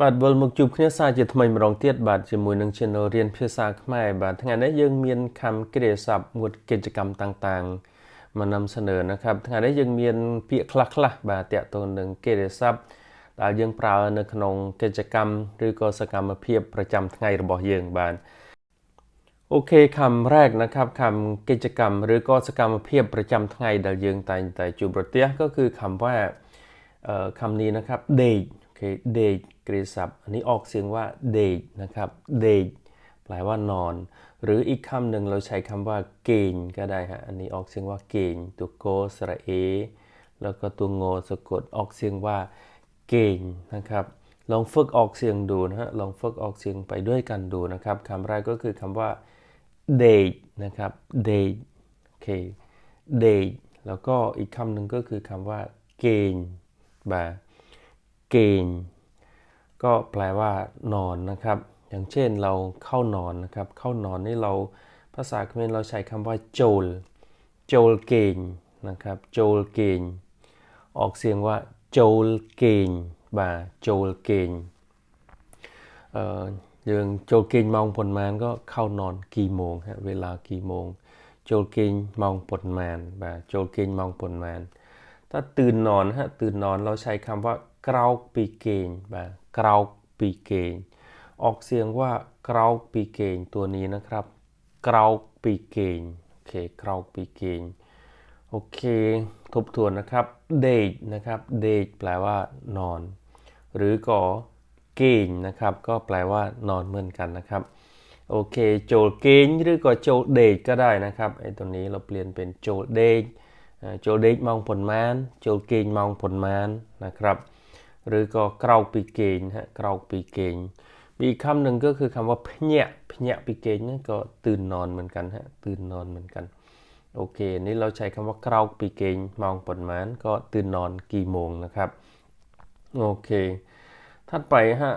បាទវិលមកជួបគ្នាសាជាថ្មីម្ដងទៀតបាទជាមួយនឹង Channel រៀនភាសាខ្មែរបាទថ្ងៃនេះយើងមានខំគ្រាស័ព្ទមួយកិច្ចកម្មតាំងៗមកនำเสนอนะครับថ្ងៃនេះយើងមានពាក្យខ្លះខ្លះបាទតាក់ទងនឹងគ្រាស័ព្ទដែលយើងប្រើនៅក្នុងកិច្ចកម្មឬក៏សកម្មភាពប្រចាំថ្ងៃរបស់យើងបាទអូខេខំแรกนะครับคำกิจกรรม หรือก็សកម្មភាពប្រចាំថ្ងៃដែលយើងតែងតែជួបប្រទះក៏គឺคำว่าคำนี้นะครับ day เคเดกกริสับอันนี้ออกเสียงว่าเดกนะครับเดกแปลว่านอน หรืออีกคำหนึ่งเราใช้คำว่าเกณฑ์ก็ได้ฮะอันนี้ออกเสียงว่าเกณฑ์ตัวโกสระเอ แล้วก็ตัวโงสะกดออกเสียงว่าเกณฑ์นะครับลองฝึกออกเสียงดูนะฮะลองฝึกออกเสียงไปด้วยกันดูนะครับคำแรกก็คือคำว่า day นะครับ day โอเค day แล้วก็อีกคำหนึ่งก็คือคำว่าเกณฑ์แบบ เกณฑ์ก็แปลว่านอนนะครับ อย่างเช่นเราเข้านอนนะครับ เข้านอนนี่เราภาษาเขมรเราใช้คำว่าโจลโจลเกณฑ์นะครับโจลเกณฑ์ออกเสียงว่าโจลเกณฑ์บ่าโจลเกณฑ์เอ่อยังโจลเกณฑ์มองผลมานก็เข้านอนกี่โมงฮะเวลากี่โมงโจลเกณฑ์มองผลมานบ่าโจลเกณฑ์มองผลมานถ้าตื่นนอนฮะตื่นนอนเราใช้คำว่า กราวปีเกงแบบกราวปีเกงออกเสียงว่ากราวปีเกงตัวนี้นะครับกราวปีเกงโอเคกราวปีเกงโอเค ทบทวนนะครับ day นะครับ day แปลว่านอน หรือก็เกงนะครับ ก็แปลว่านอนเหมือนกันนะครับ โอเค โจลเกงหรือก็โจลเดก็ได้นะครับไอ้ตัวนี้เราเปลี่ยนเป็นโจลเดโจลเดมองผลมานโจลเกงมองผลมานนะครับ หรือก็เกราปีเกงฮะเกราปีเกงมีคำหนึ่งก็คือคำว่าพเนะพเนะปีเกงนี่ก็ตื่นนอนเหมือนกันฮะตื่นนอนเหมือนกันโอเคนี่เราใช้คำว่าเกราปีเกงมองผลมานก็ตื่นนอนกี่โมงนะครับโอเคถัดไปฮะ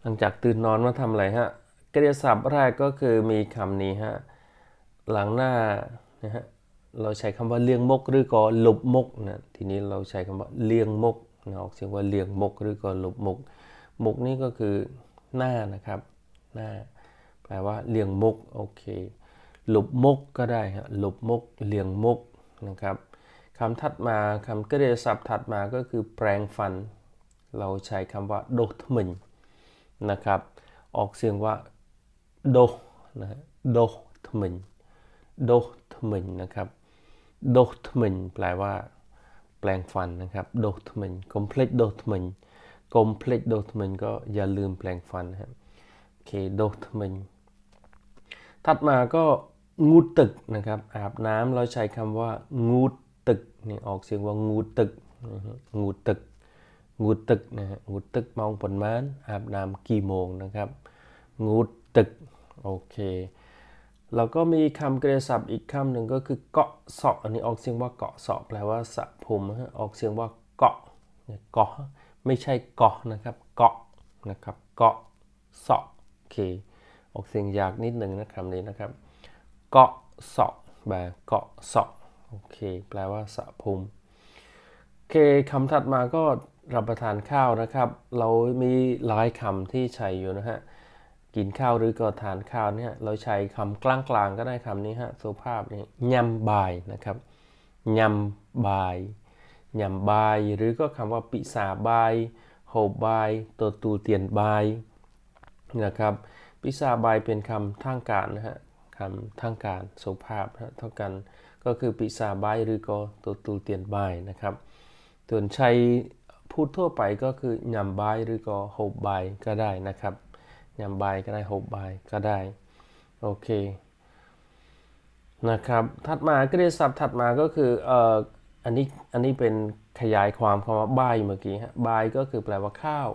หลังจากตื่นนอนมาทำอะไรฮะกริยาศัพท์แรกก็คือมีคำนี้ฮะหลังหน้านะฮะเราใช้คำว่าเลี้ยงมกหรือก็หลบมกนะทีนี้เราใช้คำว่าเลี้ยงมก นะออกเสียงว่าเลียงมกหรือก็หลบมกมกนี่ก็คือหน้านะครับ หน้า แปลว่าเลียงมกโอเคหลบมกก็ได้ฮะหลบมกเลียงมกนะครับคำถัดมาคำกริยาศัพท์ถัดมาก็คือแปลงฟัน เราใช้คำว่าโดทมินนะครับ ออกเสียงว่าโดนะโดทมินโดทมินนะครับโดทมินแปลว่า แปลงฟันนะครับโดทมันคอมเพล็กโดทมันคอมเพล็กโดทมันก็อย่าลืมแปลงฟันครับโอเคโดทมันถัดมาก็งูตึกนะครับอาบน้ำเราใช้คำว่างูตึกนี่ออกเสียงว่างูตึกงูตึกงูตึกนะฮะงูตึกมองผลมานอาบน้ำกี่โมงนะครับงูตึกโอเค แล้วก็มีคำกริยาศัพท์อีกคำหนึ่งก็คือเกาะเสาะอันนี้ออกเสียงว่าเกาะเสาะแปลว่าสะผมออกเสียงว่าเกาะเกาะไม่ใช่เกาะนะครับเกาะนะครับเกาะเสาะโอเคออกเสียงยากนิดหนึ่งนะคำนี้นะครับ เกาะเสาะแบบเกาะเสาะโอเคแปลว่าสะผมโอเคคำถัดมาก็รับประทานข้าวนะครับ เรามีหลายคำที่ใช้อยู่นะฮะ กินข้าวหรือก็ทานข้าวเนี่ยเราใช้คำกลางๆก็ได้คำนี้ฮะสุภาพนี่ยำบายนะครับยำบายยำบาย หรือก็คำว่าปิสาบายโหบายตัวตูเตียนบายนะครับปิสาบายเป็นคำทางการนะฮะคำทางการสุภาพนะเท่ากันก็คือปิสาบายหรือก็ตัวตูเตียนบายนะครับส่วนใช้พูดทั่วไปก็คือยำบายหรือก็โหบายก็ได้นะครับ ยำใบก็ได้หกใบก็ได้ โอเคนะครับถัดมากริยาศัพท์ถัดมาก็คือเอ่ออันนี้อันนี้เป็นขยายความคำว่าบ่ายเมื่อกี้ฮะบ่ายก็คือแปลว่าข้าว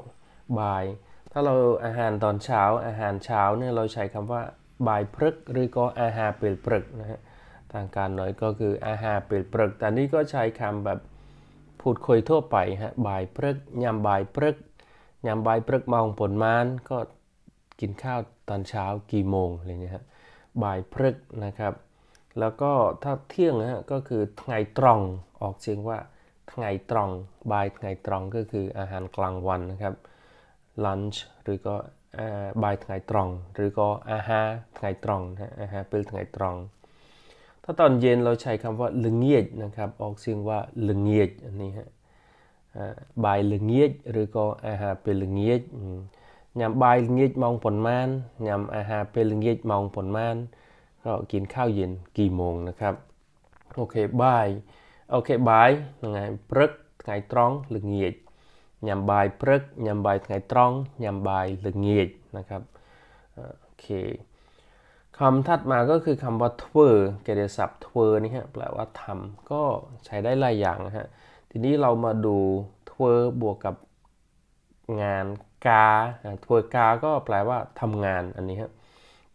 บ่าย ถ้าเราอาหารตอนเช้าอาหารเช้าเนี่ยเราใช้คำว่าบ่ายพรึกหรือก็อาหารเปลปรึกนะฮะทางการหน่อยก็คืออาหารเปลปรึก แต่นี่ก็ใช้คำแบบพูดคุยทั่วไปฮะบ่ายพรึกยำบ่ายพรึกยำบ่ายพรึกมองผลมานก็ กินข้าวตอนเช้ากี่โมงอะไรเงี้ยฮะบ่ายพฤกนะครับ แล้วก็ถ้าเที่ยงฮะก็คือไงตรองออกเสียงว่าไงตรองบ่ายไงตรองก็คืออาหารกลางวันนะครับ lunch หรือก็บ่ายไงตรอง หรือก็อาหารไงตรองนะอาหารเป็นไงตรอง ถ้าตอนเย็นเราใช้คำว่าลึงเงียดนะครับออกเสียงว่าลึงเงียดอันนี้ฮะบ่ายลึงเงียดหรือก็อาหารเป็นลึงเงียด ញ៉ាំបាយល្ងាចម៉ោងប៉ុន្មានញ៉ាំអាហារពេលល្ងាចម៉ោងប៉ុន្មានក៏กินข้าวเย็นกี่โมงนะครับអូខេបាយអូខេបាយហ្នឹងហើយព្រឹកថ្ងៃត្រង់ល្ងាចញ៉ាំបាយព្រឹកញ៉ាំបាយថ្ងៃត្រង់ញ៉ាំបាយល្ងាចนะครับអូខេคำถัดมาก็คือคำว่าធ្វើกิริยาศัพท์ធ្វើนี่ฮะแปลว่าทำก็ใช้ได้หลายอย่างนะฮะ ทีนี้เรามาดูทัวบวกกับงาน กาทัวกา ก็แปลว่าทำงานอันนี้ครับ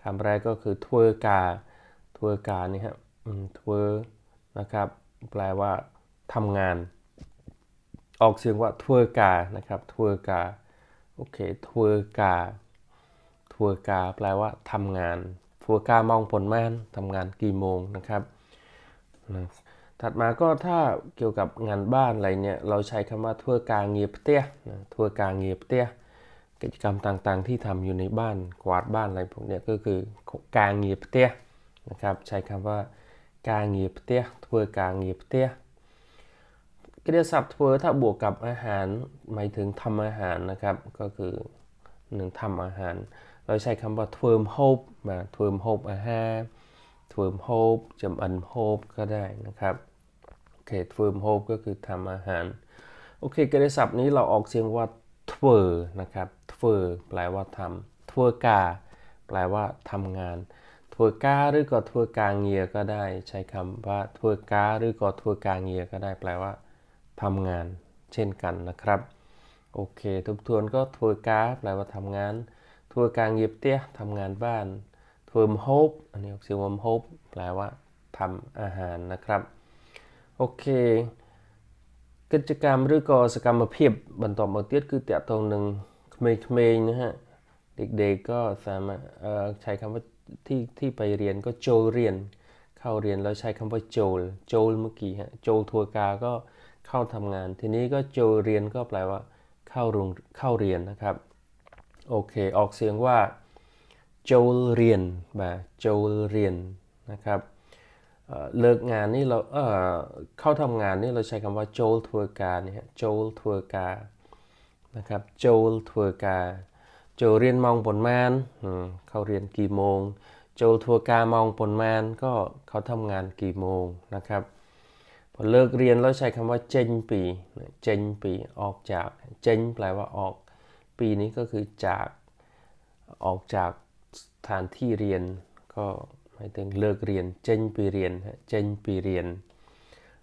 คำแรกก็คือทัวกาทัวกานี่ครับทัวนะครับ แปลว่าทำงาน ออกเสียงว่าทัวกานะครับทัวกาโอเคทัวกาทัวกา แปลว่าทำงานทัวกามองผลแม่นทำงานกี่โมงนะครับถัดมาก็ถ้าเกี่ยวกับงานบ้านอะไรเนี่ย เราใช้คำว่าทั่วการเงียบเตี้ยทั่วการเงียบเตี้ย กิจกรรมต่างๆ ที่ทำอยู่ในบ้านกวาดบ้านอะไรพวกเนี้ยก็คือการเงียบเตี้ยนะครับใช้คำว่าการเงียบเตี้ยทั่วการเงียบเตี้ยกริยาศัพท์ทั่วถ้าบวกกับอาหารหมายถึงทำอาหารนะครับก็คือหนึ่งทำอาหาร เราใช้คำว่าทั่วมโฮบมาทั่วมโฮบอาหารทั่วมโฮบจำอันโฮบก็ได้นะครับโอเคเวิร์มโฮปก็คือทำอาหาร โอเคกริยาศัพท์นี้เราออกเสียงว่าเวอร์นะครับ อร์แปลว่าทำทัวกา แปลว่าทำงานทัวกาหรือก็ทัวกาเงียก็ได้ ใช้คำว่าทัวกาหรือก็ทัวกาเงียก็ได้ แปลว่าทำงาน เช่นกันนะครับ โอเค ทบทวนก็ทัวกาแปลว่าทำงานทัวกาเงียบเตี้ยทำงานบ้านทัวมโฮปอันนี้ออกเสียงว่มโฮปแปลว่าทำอาหารนะครับ โอเค กิจกรรมหรือก็สกรรมเพียบ บรรทอมาเตี้ยคือเต่ตรงหนึ่ง เขมรนะฮะ เด็กๆก็สามารถใช้คำว่าที่ที่ไปเรียนก็โจเรียน เข้าเรียนแล้วใช้คำว่าโจลโจลเมื่อกี้ฮะโจลทัวกาก็เข้าทำงาน ทีนี้ก็โจเรียนก็แปลว่าเข้าโรงเข้าเรียนนะครับ โอเค ออกเสียงว่าโจลเรียนแบบโจลเรียนนะครับเลิกงานนี่เราเเข้าทำงานนี่เราใช้คำว่าโจลทัวกาเนี่ยโจลทัวกา นะครับโจลทัวกาโจเรียนมองผลมานเขาเรียนกี่โมง โจลทัวกามองผลมานก็เขาทำงานกี่โมงนะครับพอเลิกเรียนเราใช้คำว่าเจนปีเจนปีออกจากเจนแปลว่าออก ปีนี้ก็คือจากออกจากสถานที่เรียน ก็หมายถึงเลิกเรียนเจนปีเรียนเจนปีเรียน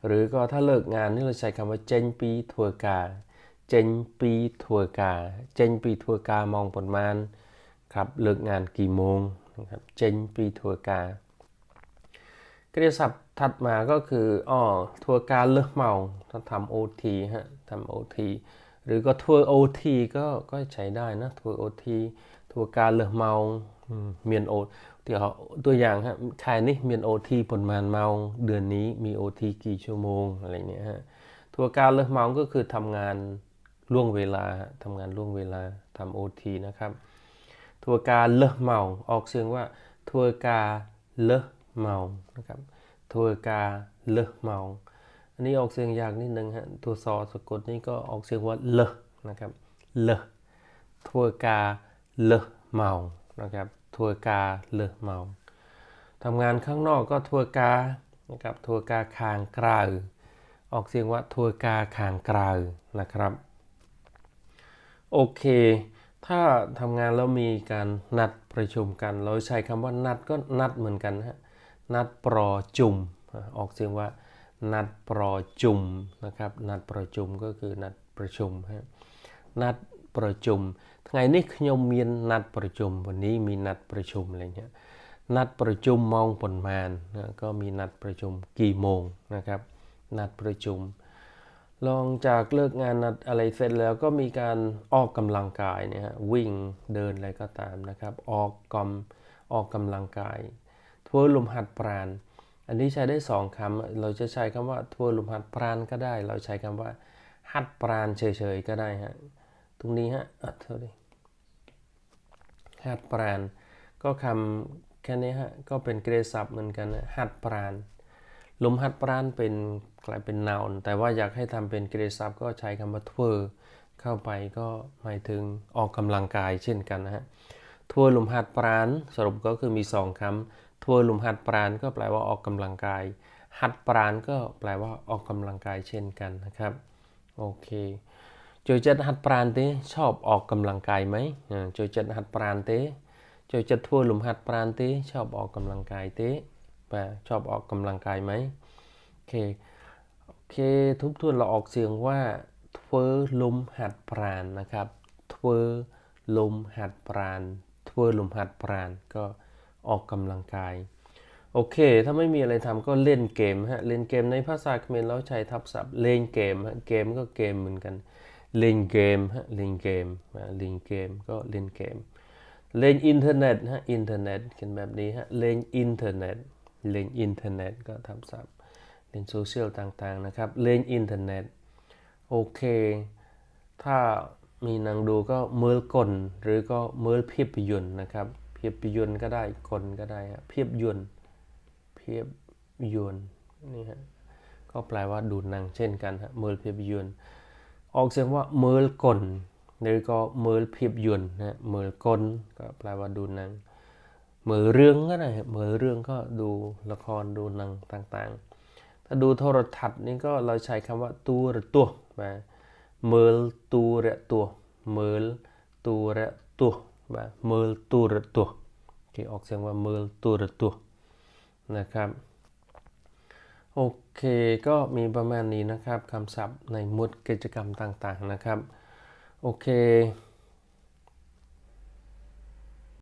หรือก็ถ้าเลิกงานนี่เราใช้คำว่าเจนปีทัวกาเจนปีทัวร์ กาเจนปีทัวร์กามองประมาณครับเลิกงานกี่โมงนะครับเจนปีทัวร์กากริยาศัพท์ถัดมาก็คืออ๋อทัวร์การเลิกเมาถ้าทำโอทีฮะทำโอทีหรือก็ทัวร์โอทีก็ก็ใช้ได้นะทัวร์โอทีทัวร์การเลิกเมาเมียนโอเดี๋ยวตัวอย่างฮะใครนี่เมียนโอทีผลมานเมาเดือนนี้มีโอทีกี่ชั่วโมงอะไรเนี่ยฮะทัวร์การเลิกเมาก็คือทำงาน ล่วงเวลาทำงานล่วงเวลาทำโอทีนะครับทัวร์การเลอะเมาออกเสียงว่าทัวร์การเลอะเมานะครับทัวร์การเลอะเมา อันนี้ออกเสียงยากนิดนึงฮะตัวซอสะกดนี่ก็ออกเสียงว่าเลอะนะครับเลอะทัวร์การเลอะเมานะครับทัวร์การเลอะเมาทำงานข้างนอกก็ทัวร์การนะครับทัวร์การคางกราวออกเสียงว่าทัวร์การคางกราวนะครับ โอเค ถ้าทำงานแล้วมีการนัดประชุมกัน เราใช้คำว่านัดก็นัดเหมือนกันฮะ นัดปรอจุมอ่ะออกเสียงว่า นัดปรอจุมนะครับ นัดประชุมก็คือนัดประชุมฮะ นัดประชุมថ្ងៃនេះខ្ញុំមានนัดประชุมวันนี้มีนัดประชุมอะไรเงี้ย นัดประชุมมองผลมานนะก็มีนัดประชุมกี่โมงนะครับ นัดประชุม ลองจากเลิกงานนัดอะไรเสร็จแล้วก็มีการออกกำลังกายเนี่ยฮะวิ่งเดินอะไรก็ตามนะครับ ออกกำออกกำลังกายทัวร์ลมหัดปราณ อันนี้ใช้ได้สองคำเราจะใช้คำว่าทัวร์ลมหัดปราณก็ได้ เราใช้คำว่า หัดปราณเฉยๆก็ได้ฮะตรงนี้ฮะอะเท่านี้หัดปรานก็คำแค่นี้ฮะก็เป็นเกรดศัพท์เหมือนกันนะหัดปราน ลมฮัดปรานเป็นกลายเป็น noun แต่ว่าอยากให้ทำเป็นกริยาศัพท์ก็ใช้คำว่าทัวเข้าไปก็หมายถึงออกกำลังกายเช่นกันนะฮะทัวลมหัดปราณสรุปก็คือมี 2 คำทัวลมหัดปราณก็แปลว่าออกกำลังกาย หัดปราณก็แปลว่าออกกำลังกายเช่นกันนะครับโอเคจยจัดหัดปราณเต้ชอบออกกำลังกายไหมจยจัดหัดปราณเต้จยจัดทัวลมหัดปราณเต้ชอบออกกำลังกายเต้ ว่ชอบออกกำลังกายไหมโอเคโอเคทุบทวนเราออกเสียงว่าทเวลมหัดปราณนะครับทเวลมหัดปราณทเวลมหัดปราณก็ออกกำลังกายโอเค ถ้าไม่มีอะไรทำก็เล่นเกมฮะ เล่นเกมในภาษาเขมรเราใช้ทับศัพท์เล่นเกมฮะ เกมก็เกมเหมือนกัน เล่นเกมฮะ เล่นเกมเล่นเกมก็เล่นเกม เล่นอินเทอร์เน็ตฮะ อินเทอร์เน็ตเขียนแบบนี้ฮะ เล่นอินเทอร์เน็ต เล่นอินเทอร์เน็ตก็ทับศัพท์เล่นโซเชียลต่างๆนะครับเล่นอินเทอร์เน็ตโอเค ถ้ามีนังดูก็เมือกลหรือก็เมือเพียบยนต์นะครับเพียบยนต์ก็ได้กลก็ได้ฮะเพียบยนต์เพียบยนต์นี่ฮะก็แปลว่าดูหนังเช่นกันฮะเมิลเพียบยนต์ออกเสียงว่าเมิลกลหรือก็เมิลเพียบยนต์นะเมิลกลก็แปลว่าดูหนัง มิลเรื่องก็ได้มิลเรื่องก็ดูละครดูหนังต่างๆ ถ้าดูโทรทัศน์นี่ก็เราใช้คำว่าตัวหรือตัวมาเมิลตัวหรือตัวเมิลตัวหรือตัวมาเมิลตัวหรือตัวที่ออกเสียงว่าเมิลตัวหรือตัวนะครับโอเคก็มีประมาณนี้นะครับคำศัพท์ในหมวดกิจกรรมต่างๆนะครับ โอเค